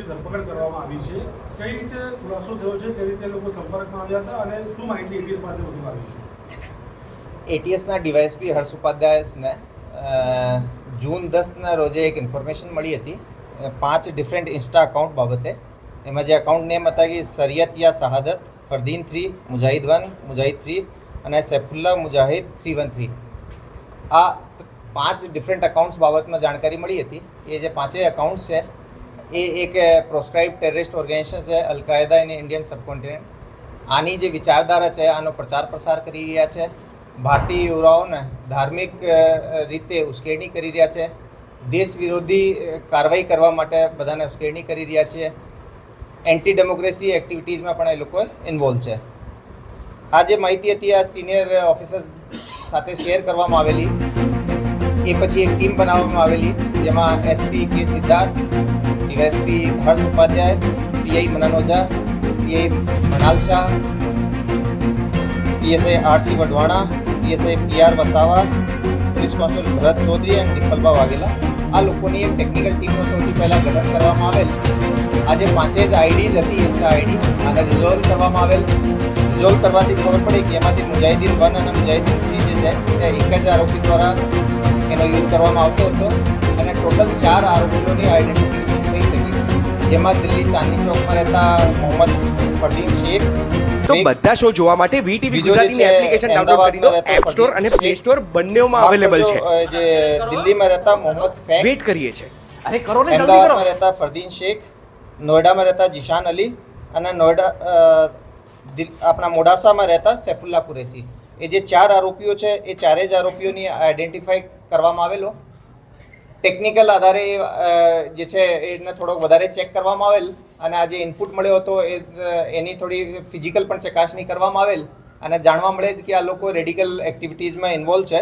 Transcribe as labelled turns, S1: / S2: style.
S1: આરોપીની ધરપકડ કરવામાં આવી છે, કઈ રીતે ખુલાસો થયો છે, કઈ રીતે લોકો સંપર્કમાં આવ્યા હતા અને શું માહિતી એટીએસ પાસે વધુ આવી છે?
S2: એટીએસના ડીવાયએસપી હર્ષ ઉપાધ્યાયને જૂન દસના રોજે એક ઇન્ફોર્મેશન મળી હતી પાંચ ડિફરન્ટ ઇન્સ્ટા અકાઉન્ટ બાબતે. એમાં જે અકાઉન્ટ નેમ હતા કે સરિયત યા શહાદત, Fardeen three, Mujahid one, Mujahid three અને Saifullah Mujahid three one three. આ પાંચ ડિફરન્ટ અકાઉન્ટ્સ બાબતમાં જાણકારી મળી હતી. એ જે પાંચેય અકાઉન્ટ્સ છે એ એક પ્રોસ્ક્રાઇબ ટેરરિસ્ટ ઓર્ગેનાઇઝેશન છે, al Qaeda in Indian subcontinent આની જે વિચારધારા છે, આનો પ્રચાર પ્રસાર કરી રહ્યા છે. ભારતીય યુવાઓને ધાર્મિક રીતે ઉશ્કેરણી કરી રહ્યા છે. દેશ વિરોધી કાર્યવાહી કરવા માટે બધાને ઉશ્કેરણી કરી રહ્યા છે. એન્ટી ડેમોક્રેસી એક્ટિવિટીઝમાં પણ એ લોકો ઇન્વોલ્વ છે. આ જે માહિતી હતી, આ સિનિયર ઓફિસર્સ સાથે શેર કરવામાં આવેલી. એ પછી એક ટીમ બનાવવામાં આવેલી, જેમાં SP K Siddharth DYSP Harsh Upadhyay PI મનાનોજા PI Manal Shah, PSI RC Wadhwana, PSI PR Vasava, police constable Bharat Chaudhari અને ડિમ્પલબા વાઘેલા. આ લોકોની એક ટેકનિકલ ટીમનો સૌથી પહેલાં ગઠન કરવામાં આવેલ. આજે પાંચે જ આઈડીઝ હતી ઇન્સ્ટા આઈડી, આને રિઝોલ્વ કરવામાં આવેલ. રિઝોલ્વ કરવાથી ખબર પડી કે એમાંથી મુજાહિદીન વન અને મુજાહિદીન થ્રી જે છે, તે એક જ આરોપી દ્વારા એનો યુઝ કરવામાં આવતો હતો. અને ટોટલ ચાર આરોપીઓની શકી જેમાં દિલ્હી ચાંદની ચોકમાં રહેતા મોહમ્મદ ફરદીન શેખ
S3: તો બધા શો જોવા માટે વીટીવી ગુજરાતીની એપ્લિકેશન ડાઉનલોડ કરી લો.
S2: અમદાવાદમાં રહેતો
S3: એપ સ્ટોર અને પ્લે સ્ટોર બંનેમાં અવેલેબલ છે.
S2: જે દિલ્હીમાં રહેતા મોહમ્મદ ફેક
S3: વેટ કરીએ છે
S4: અરે કરો ને જલ્દી કરો.
S2: અમદાવાદમાં રહેતા ફરદીન શેખ નોઈડામાં રહેતા જીશાન અલી અને નોઈડા દિલ- આપણા મોડાસામાં રહેતા સૈફુલ્લા કુરેશી. એ જે ચાર આરોપીઓ છે એ ચારે જ આરોપીઓની આઈડેન્ટિફાઈ કરવામાં આવેલો. ટેકનિકલ આધારે જે છે, એને થોડોક વધારે ચેક કરવામાં આવેલ અને આ જે ઇનપુટ મળ્યો હતો, એ એની થોડી ફિઝિકલ પણ ચકાસણી કરવામાં આવેલ અને જાણવા મળે કે આ લોકો રેડિકલ એક્ટિવિટીઝમાં ઇન્વોલ્વ છે.